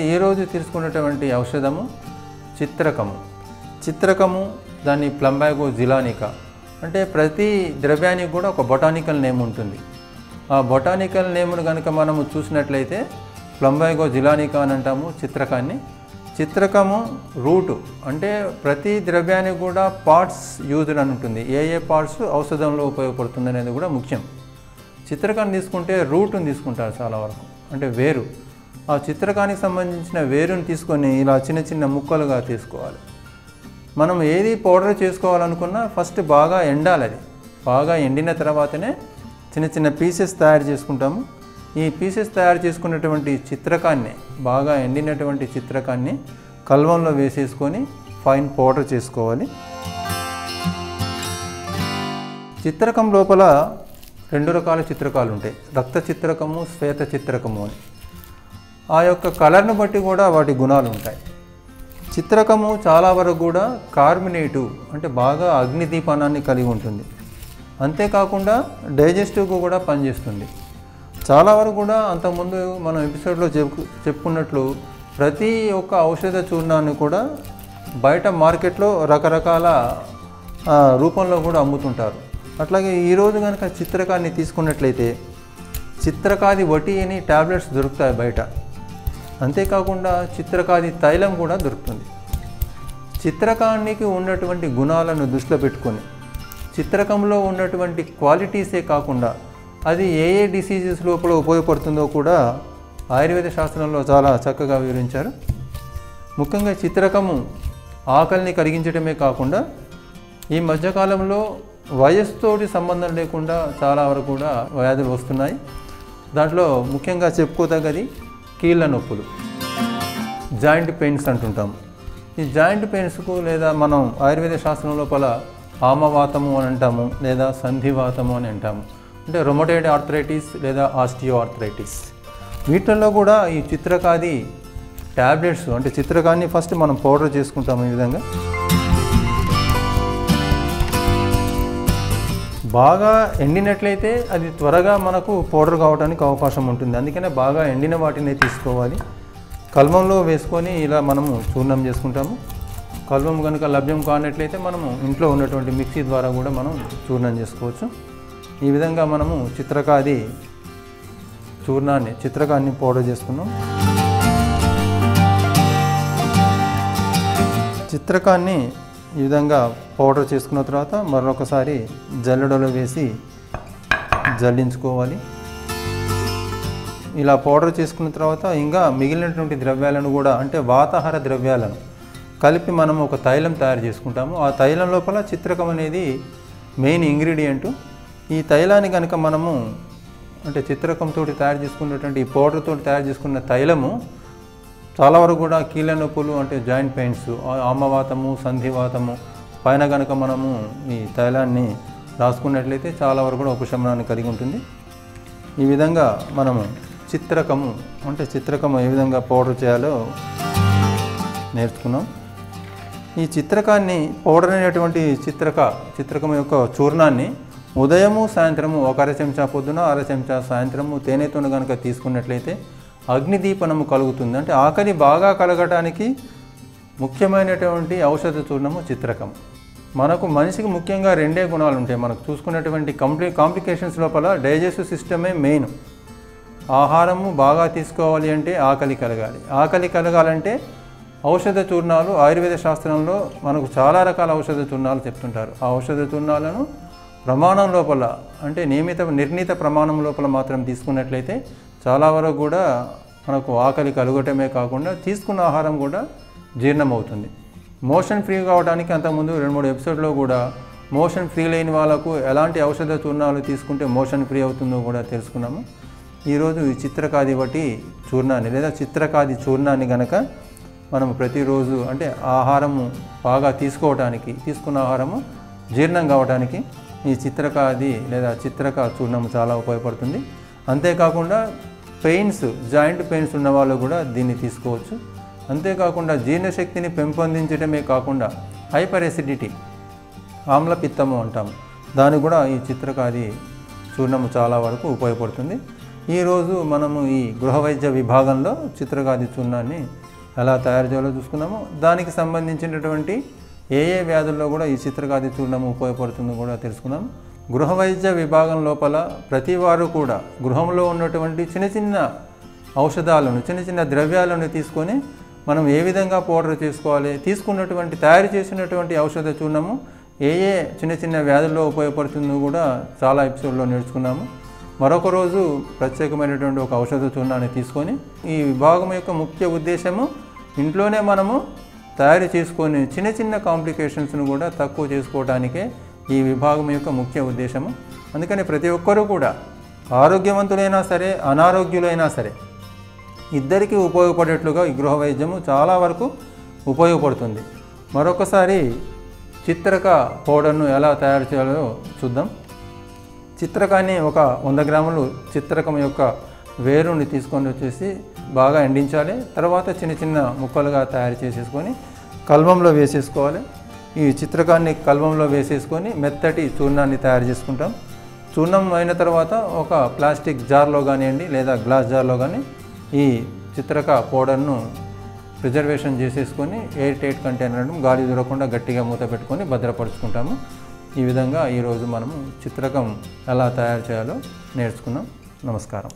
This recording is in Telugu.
ఈ రోజు తీసుకున్నటువంటి ఔషధము? చిత్రకము. చిత్రకము దాన్ని ప్లంబాగో జిలానికా. అంటే ప్రతి ద్రవ్యానికి కూడా ఒక బొటానికల్ నేమ్ ఉంటుంది. ఆ బొటానికల్ నేమ్ను కనుక మనము చూసినట్లయితే ప్లంబాగో జిలానికా అని అంటాము చిత్రకాన్ని. చిత్రకము రూటు అంటే ప్రతి ద్రవ్యానికి కూడా పార్ట్స్ యూజ్డ్ అని ఉంటుంది. ఏ ఏ పార్ట్స్ ఔషధంలో ఉపయోగపడుతుంది అనేది కూడా ముఖ్యం. చిత్రకాన్ని తీసుకుంటే రూట్ని తీసుకుంటారు చాలా వరకు. అంటే వేరు. ఆ చిత్రకానికి సంబంధించిన వేరుని తీసుకొని ఇలా చిన్న చిన్న ముక్కలుగా తీసుకోవాలి. మనం ఏది పౌడర్ చేసుకోవాలనుకున్నా ఫస్ట్ బాగా ఎండాలి అది. బాగా ఎండిన తర్వాతనే చిన్న చిన్న పీసెస్ తయారు చేసుకుంటాము. ఈ పీసెస్ తయారు చేసుకున్నటువంటి చిత్రకాన్ని బాగా ఎండినటువంటి చిత్రకాన్ని కల్వంలో వేసేసుకొని ఫైన్ పౌడర్ చేసుకోవాలి. చిత్రకం లోపల రెండు రకాల చిత్రకాలు ఉంటాయి. రక్త చిత్రకము శ్వేత చిత్రకము అని. ఆ యొక్క కలర్ను బట్టి కూడా వాటి గుణాలు ఉంటాయి. చిత్రకము చాలా వరకు కూడా కార్మినేటివ్ అంటే బాగా అగ్నిదీపనాన్ని కలిగి ఉంటుంది. అంతేకాకుండా డైజెస్టివ్గా కూడా పనిచేస్తుంది. చాలా వరకు కూడా అంతకుముందు మనం ఎపిసోడ్లో చెప్పు చెప్పుకున్నట్లు ప్రతి ఒక్క ఔషధ చూర్ణాన్ని కూడా బయట మార్కెట్లో రకరకాల రూపంలో కూడా అమ్ముతుంటారు. అట్లాగే ఈరోజు కనుక చిత్రకాన్ని తీసుకున్నట్లయితే చిత్రకాది వటి అని టాబ్లెట్స్ దొరుకుతాయి బయట. అంతేకాకుండా చిత్రకాది తైలం కూడా దొరుకుతుంది. చిత్రకానికి ఉన్నటువంటి గుణాలను దృష్టిలో పెట్టుకొని చిత్రకంలో ఉన్నటువంటి క్వాలిటీసే కాకుండా అది ఏ ఏ డిసీజెస్ లోపల ఉపయోగపడుతుందో కూడా ఆయుర్వేద శాస్త్రంలో చాలా చక్కగా వివరించారు. ముఖ్యంగా చిత్రకము ఆకలిని కలిగించడమే కాకుండా ఈ మధ్యకాలంలో వయస్సుతోటి సంబంధం లేకుండా చాలా వరకు కూడా వ్యాధులు వస్తున్నాయి. దాంట్లో ముఖ్యంగా చెప్పుకోదగ్గది కీళ్ళ నొప్పులు. జాయింట్ పెయిన్స్ అంటుంటాము ఈ జాయింట్ పెయిన్స్కు లేదా మనం ఆయుర్వేద శాస్త్రం లోపల ఆమవాతము అని అంటాము లేదా సంధివాతము అని అంటాము. అంటే రొమటైడ్ ఆర్థరైటిస్ లేదా ఆస్టియో ఆర్థరైటిస్ వీటిల్లో కూడా ఈ చిత్రకాది ట్యాబ్లెట్స్ అంటే చిత్రకాన్ని ఫస్ట్ మనం పౌడర్ చేసుకుంటాము ఈ విధంగా. బాగా ఎండినట్లయితే అది త్వరగా మనకు పౌడర్ కావడానికి అవకాశం ఉంటుంది. అందుకనే బాగా ఎండిన వాటిని తీసుకోవాలి. కల్మంలో వేసుకొని ఇలా మనము చూర్ణం చేసుకుంటాము. కల్వం కనుక లభ్యం కానట్లయితే మనము ఇంట్లో ఉన్నటువంటి మిక్సీ ద్వారా కూడా మనం చూర్ణం చేసుకోవచ్చు. ఈ విధంగా మనము చిత్రకాది చూర్ణాన్ని చిత్రకాన్ని పౌడర్ చేసుకున్నాం. చిత్రకాన్ని ఈ విధంగా పౌడర్ చేసుకున్న తర్వాత మరొకసారి జల్లెడలో వేసి జల్లించుకోవాలి. ఇలా పౌడర్ చేసుకున్న తర్వాత ఇంకా మిగిలినటువంటి ద్రవ్యాలను కూడా అంటే వాతాహార ద్రవ్యాలను కలిపి మనం ఒక తైలం తయారు చేసుకుంటాము. ఆ తైలం లోపల చిత్రకం అనేది మెయిన్ ఇంగ్రీడియంట్. ఈ తైలాన్ని కనుక మనము అంటే చిత్రకంతో తయారు చేసుకున్నటువంటి ఈ పౌడర్తో తయారు చేసుకున్న తైలము చాలా వరకు కూడా కీళ్ళ నొప్పులు అంటే జాయింట్ పెయిన్స్ ఆమవాతము సంధివాతము పైన కనుక మనము ఈ తైలాన్ని రాసుకున్నట్లయితే చాలా వరకు కూడా ఉపశమనాన్ని కలిగి ఉంటుంది. ఈ విధంగా మనము చిత్రకము అంటే చిత్రకము ఏ విధంగా పౌడర్ చేయాలో నేర్చుకున్నాం. ఈ చిత్రకాన్ని పౌడర్ అనేటువంటి చిత్రక చిత్రకం యొక్క చూర్ణాన్ని ఉదయము సాయంత్రము ఒక అర చెంచా పొద్దున అర చెంచా సాయంత్రము తేనెతో కనుక తీసుకున్నట్లయితే అగ్నిదీపనము కలుగుతుంది. అంటే ఆకలి బాగా కలగటానికి ముఖ్యమైనటువంటి ఔషధ చూర్ణము చిత్రకం. మనకు మనిషికి ముఖ్యంగా రెండే గుణాలు ఉంటాయి. మనకు చూసుకున్నటువంటి కంప్లీ కాంప్లికేషన్స్ లోపల డైజెస్టివ్ సిస్టమే మెయిన్. ఆహారము బాగా తీసుకోవాలి అంటే ఆకలి కలగాలి. ఆకలి కలగాలంటే ఔషధ చూర్ణాలు ఆయుర్వేద శాస్త్రంలో మనకు చాలా రకాల ఔషధ చూర్ణాలు చెప్తుంటారు. ఆ ఔషధ చూర్ణాలను ప్రమాణం లోపల అంటే నియమిత నిర్ణీత ప్రమాణం లోపల మాత్రం తీసుకున్నట్లయితే చాలా వరకు కూడా మనకు ఆకలి కలగటమే కాకుండా తీసుకున్న ఆహారం కూడా జీర్ణమవుతుంది. మోషన్ ఫ్రీ కావడానికి అంతకుముందు రెండు మూడు ఎపిసోడ్లో కూడా మోషన్ ఫ్రీ లేని వాళ్ళకు ఎలాంటి ఔషధ చూర్ణాలు తీసుకుంటే మోషన్ ఫ్రీ అవుతుందో కూడా తెలుసుకున్నాము. ఈరోజు ఈ చిత్రకాది బట్టి చూర్ణాన్ని లేదా చిత్రకాది చూర్ణాన్ని గనక మనం ప్రతిరోజు అంటే ఆహారము బాగా తీసుకోవటానికి తీసుకున్న ఆహారము జీర్ణం కావడానికి ఈ చిత్రకాది లేదా చిత్రక చూర్ణం చాలా ఉపయోగపడుతుంది. అంతేకాకుండా పెయిన్స్ జాయింట్ పెయిన్స్ ఉన్న వాళ్ళు కూడా దీన్ని తీసుకోవచ్చు. అంతేకాకుండా జీర్ణశక్తిని పెంపొందించడమే కాకుండా హైపర్ ఎసిడిటీ ఆమ్లపిత్తము అంటాము. దాని కూడా ఈ చిత్రకాది చూర్ణము చాలా వరకు ఉపయోగపడుతుంది. ఈరోజు మనము ఈ గృహ వైద్య విభాగంలో చిత్రకాది చూర్ణాన్ని ఎలా తయారు చేయాలో చూసుకున్నాము. దానికి సంబంధించినటువంటి ఏ ఏ వ్యాధుల్లో కూడా ఈ చిత్రకాది చూర్ణము ఉపయోగపడుతుందో కూడా తెలుసుకున్నాం గృహ వైద్య విభాగం లోపల ప్రతి వారు కూడా గృహంలో ఉన్నటువంటి చిన్న చిన్న ఔషధాలను చిన్న చిన్న ద్రవ్యాలను తీసుకొని మనం ఏ విధంగా పౌడర్ చేసుకోవాలి తీసుకున్నటువంటి తయారు చేసినటువంటి ఔషధ చూర్ణము ఏ ఏ చిన్న చిన్న వ్యాధుల్లో ఉపయోగపడుతుందో కూడా చాలా ఎపిసోడ్లో నేర్చుకున్నాము. మరొక రోజు ప్రత్యేకమైనటువంటి ఒక ఔషధ చూర్ణాన్ని తీసుకొని ఈ విభాగం యొక్క ముఖ్య ఉద్దేశము ఇంట్లోనే మనము తయారు చేసుకొని చిన్న చిన్న కాంప్లికేషన్స్ను కూడా తక్కువ చేసుకోవడానికే ఈ విభాగం యొక్క ముఖ్య ఉద్దేశము. అందుకని ప్రతి ఒక్కరూ కూడా ఆరోగ్యవంతులైనా సరే అనారోగ్యులైనా సరే ఇద్దరికీ ఉపయోగపడేట్లుగా ఈ గృహ వైద్యము చాలా వరకు ఉపయోగపడుతుంది. మరొకసారి చిత్రక పౌడర్ను ఎలా తయారు చేయాలో చూద్దాం. చిత్రకాన్ని ఒక వంద గ్రాములు చిత్రకం యొక్క వేరుని తీసుకొని వచ్చేసి బాగా ఎండించాలి. తర్వాత చిన్న చిన్న ముక్కలుగా తయారు చేసేసుకొని కల్వంలో వేసేసుకోవాలి. ఈ చిత్రకాన్ని కల్వంలో వేసేసుకొని మెత్తటి చూర్ణాన్ని తయారు చేసుకుంటాం. చూర్ణం అయిన తర్వాత ఒక ప్లాస్టిక్ జార్లో కానివ్వండి లేదా గ్లాస్ జార్లో కానీ ఈ చిత్రక పౌడర్ను ప్రిజర్వేషన్ చేసేసుకొని ఎయిర్ టైట్ కంటైనర్ గాలి దూరకుండా గట్టిగా మూత పెట్టుకొని భద్రపరుచుకుంటాము. ఈ విధంగా ఈరోజు మనము చిత్రకం ఎలా తయారు చేయాలో నేర్చుకున్నాం. నమస్కారం.